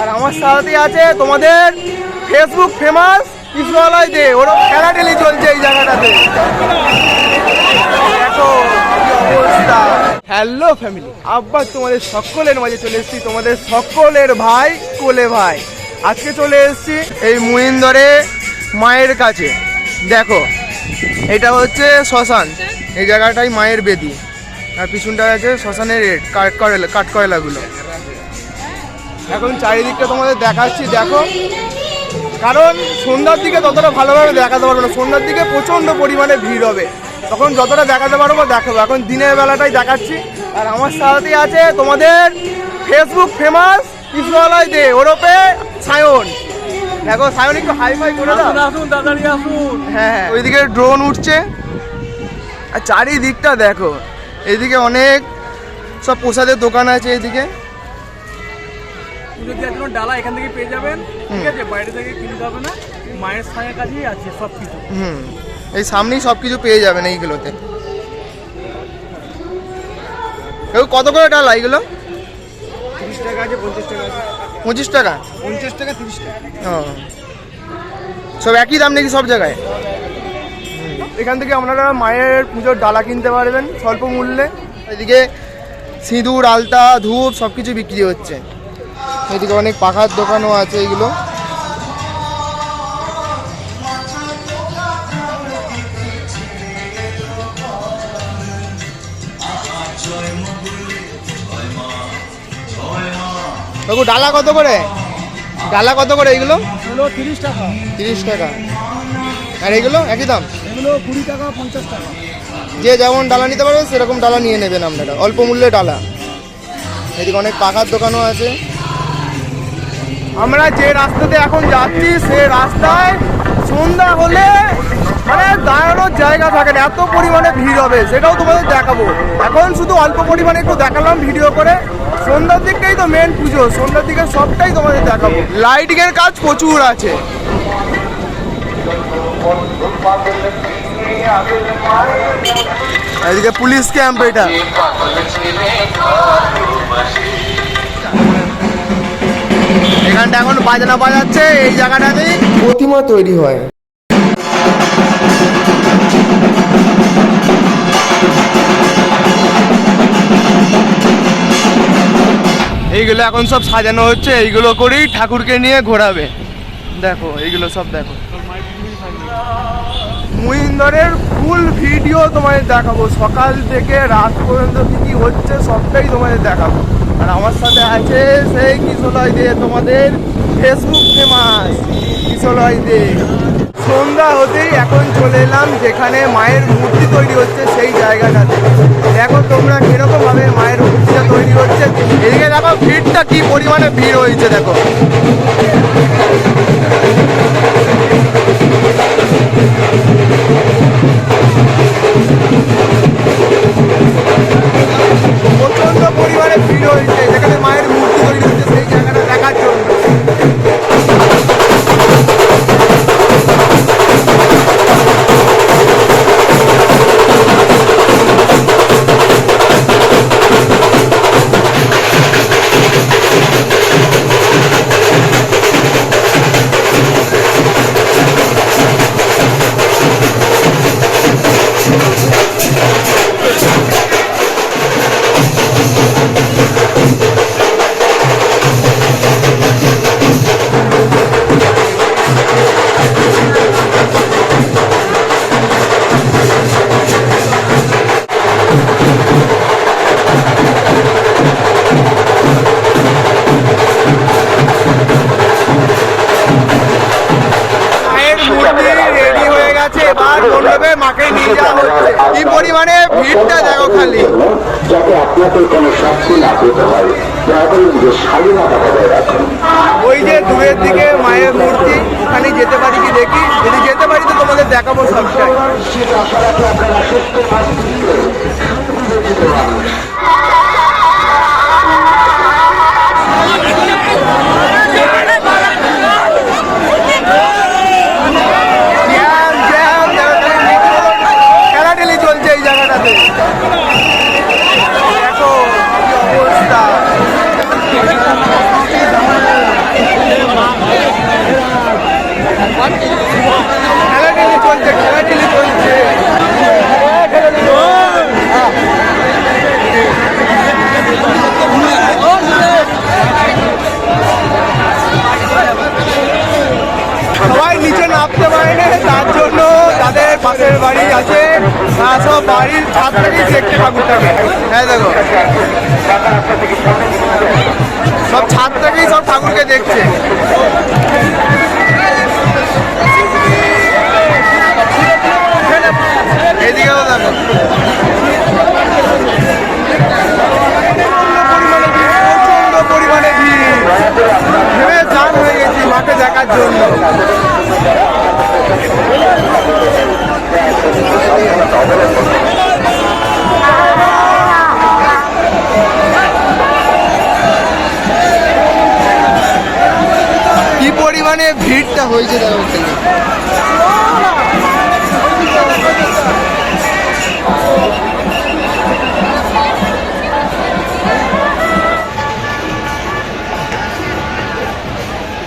আর আমার সাথে আছে তোমাদের ফেসবুক ফেমাস কৃষ্ণালয় দে। ওর খেলা চলছে এই জায়গাটাতে। হ্যালো ফ্যামিলি আব্বার তোমাদের সকলের মাঝে চলে এসেছি, তোমাদের সকলের ভাই, কোলে ভাই। আজকে চলে এসেছি এই মুইন্দরে মায়ের কাছে। দেখো, এটা হচ্ছে শ্মশান। এই জায়গাটাই মায়ের বেদি। আর পিছনটা আছে শ্মশানের কাঠ কয়লা কাঠ কয়লাগুলো। এখন চারিদিকটা তোমাদের দেখাচ্ছি, দেখো। কারণ সন্ধ্যার দিকে ততটা ভালোভাবে দেখাতে পারব না। সন্ধ্যার দিকে প্রচণ্ড পরিমাণে ভিড় হবে। তখন যতটা দেখাতে পারব দেখাবো। এখন দিনের বেলাটাই দেখাচ্ছি। আর আমার সাথে আছে তোমাদের ফেসবুক ফেমাস কৃষ্ণালয় দে ওরপে সায়ন। দেখো সায়ন একটু হাই ফাই করে দাও। আসুন তাড়াতাড়ি আসুন। হ্যাঁ ওইদিকে ড্রোন উঠছে। আর চারিদিকটা দেখো। এইদিকে অনেক সব প্রসাদের দোকান আছে এইদিকে পুজো দেওয়ার জন্য ডালা এখান থেকে পেয়ে যাবেন। ঠিক আছে? বাইরে থেকে কিনতে হবে না। মায়ের স্থানের কাছেই আছে সব কিছু হুম। এই সামনেই সব কিছু পেয়ে যাবেন এইগুলোতে। এগুলো কত করে ডালা এইগুলো পঁচিশ টাকা? পঞ্চাশ টাকা তিরিশ টাকা। ও। সব একই দাম নাকি সব জায়গায়? এখান থেকে আপনারা মায়ের পুজোর ডালা কিনতে পারবেন স্বল্প মূল্যে। এদিকে সিঁদুর আলতা ধূপ সব কিছু বিক্রি হচ্ছে। এদিকে অনেক পাখার দোকানও আছে এগুলো। বাবু ডালা কত করে? ডালা কত করে এইগুলো এগুলো তিরিশ টাকা। তিরিশ টাকা। আর এগুলো? একই দাম? এগুলো কুড়ি টাকা পঞ্চাশ টাকা। যে যেমন ডালা নিতে পারবে সেরকম ডালা নিয়ে নেবেন আপনারা। অল্প মূল্যে ডালা। এদিকে অনেক পাখার দোকানও আছে। আমরা যে রাস্তাতে এখন যাচ্ছি সে রাস্তায় সন্ধ্যা হলে মানে দাঁড়ানোর জায়গা থাকে না। এত পরিমাণে ভিড় হবে সেটাও তোমাদের দেখাবো। এখন শুধু অল্প পরিমাণে একটু দেখালাম ভিডিও করে। সন্ধ্যার দিকটাই তো মেন পুজো, সন্ধ্যার দিকে সবটাই তোমাদের দেখাবো। লাইটিংয়ের কাজ প্রচুর আছে। এদিকে পুলিশ ক্যাম্প এটা। এখানটা এখন বাজনা বাজাচ্ছে, এই জায়গাটাতেই প্রতিমা তৈরি হয়। এইগুলো এখন সব সাজানো হচ্ছে, এইগুলো করেই ঠাকুরকে নিয়ে ঘোরাবে। দেখো, এইগুলো সব দেখো। মহিন্দরের ফুল ভিডিও তোমাদের দেখাবো। সকাল থেকে রাত পর্যন্ত কি কি হচ্ছে সবটাই তোমাদের দেখাবো। আর আমার সাথে আছে সেই কিশোলয় দে, তোমাদের ফেসবুক ফেমাস কিশোলয় দে। সন্ধ্যা হতেই এখন চলে এলাম যেখানে মায়ের মূর্তি তৈরি হচ্ছে সেই জায়গাটাতে। দেখো তোমরা কিরকমভাবে মায়ের মূর্তিটা তৈরি হচ্ছে। এদিকে দেখো ভিড়টা কী পরিমাণে ভিড় হয়েছে, দেখো। ওই যে দূরের দিকে মায়ের মূর্তি ওখানে যেতে পারি কি দেখি? যদি যেতে পারি তো তোমাদের দেখাবো সবটাই। সব বাড়ির ছাদ থেকেই দেখতে ঠাকুরটাকে হ্যাঁ দেখো। সব ছাদ থেকেই সব ঠাকুরকে দেখছে। হয়েছে দেখো এখানে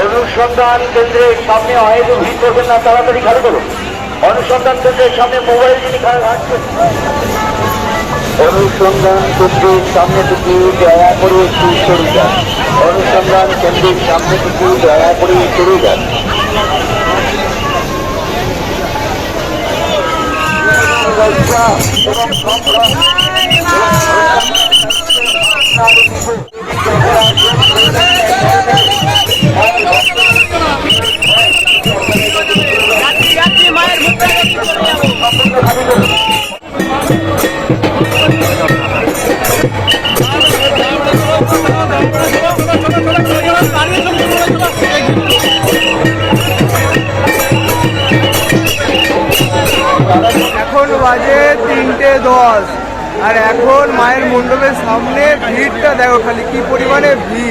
অনুসন্ধান কেন্দ্রের সামনে অহেতু ভিড় করবেন না, তাড়াতাড়ি খালি করুন। অনুসন্ধান কেন্দ্রের সামনে মোবাইল যিনি অনুসন্ধান কেন্দ্রের সামনে থেকে দয়া করে একটু সরে যান। অনুসন্ধান কেন্দ্রের সামনে থেকে দয়া করে সরে যান। এবং সংগ্রাম এখন বাজে তিনটে দশ। আর এখন মায়ের মণ্ডপের সামনে ভিড়টা দেখো খালি, কি পরিমাণে ভিড়।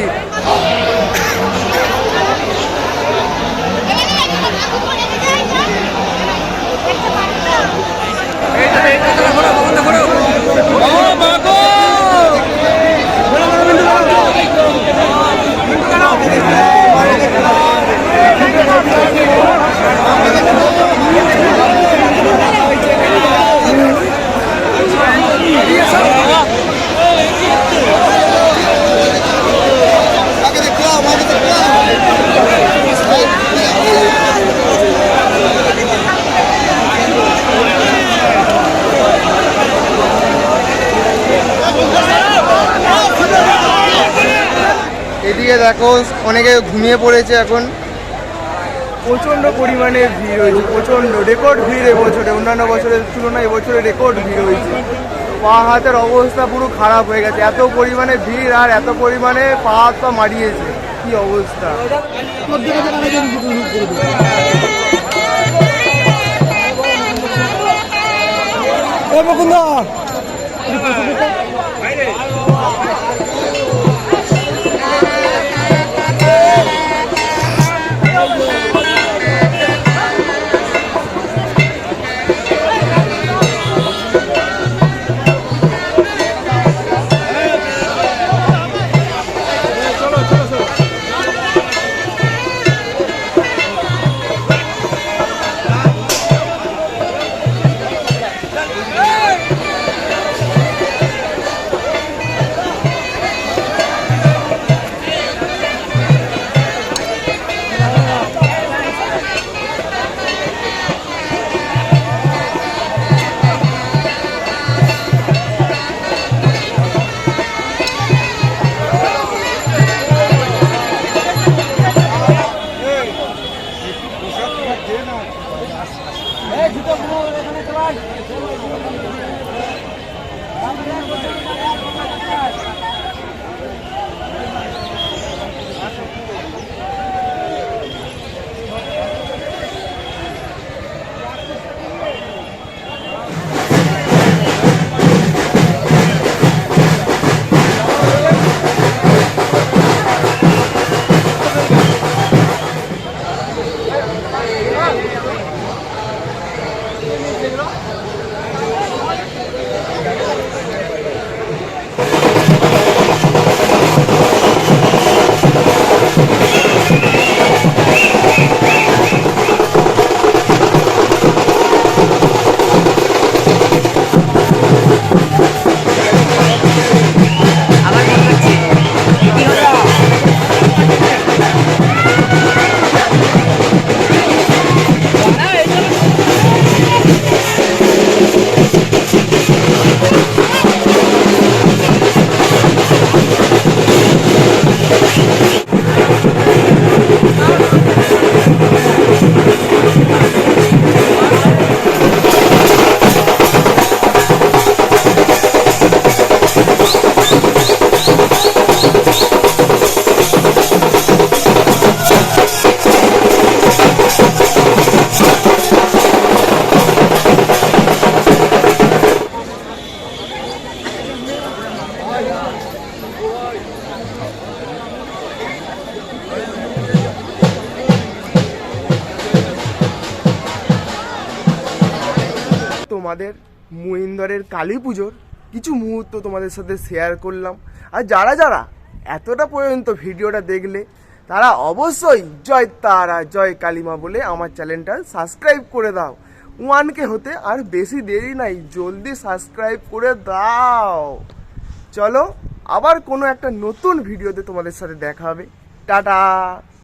দেখো অনেকে ঘুমিয়ে পড়েছে এখন। প্রচণ্ড পরিমাণে ভিড় হয়েছে প্রচণ্ড রেকর্ড ভিড় এবছরে অন্যান্য বছরের তুলনায় এবছরে রেকর্ড ভিড় হয়েছে। পা হাতের অবস্থা পুরো খারাপ হয়ে গেছে এত পরিমাণে ভিড় আর এত পরিমাণে পা হাত পা মারিয়েছে কি অবস্থা? Thank you. আমাদের মহিন্দরের কালী পুজোর কিছু মুহূর্ত তোমাদের সাথে শেয়ার করলাম। আর যারা যারা এতটা পর্যন্ত ভিডিওটা দেখলে, তারা অবশ্যই জয় তারা, জয় কালিমা বলে আমার চ্যানেলটা সাবস্ক্রাইব করে দাও। ওয়ানকে হতে আর বেশি দেরি নাই, জলদি সাবস্ক্রাইব করে দাও। চলো, আবার কোনো একটা নতুন ভিডিওতে তোমাদের সাথে দেখা হবে। টাটা!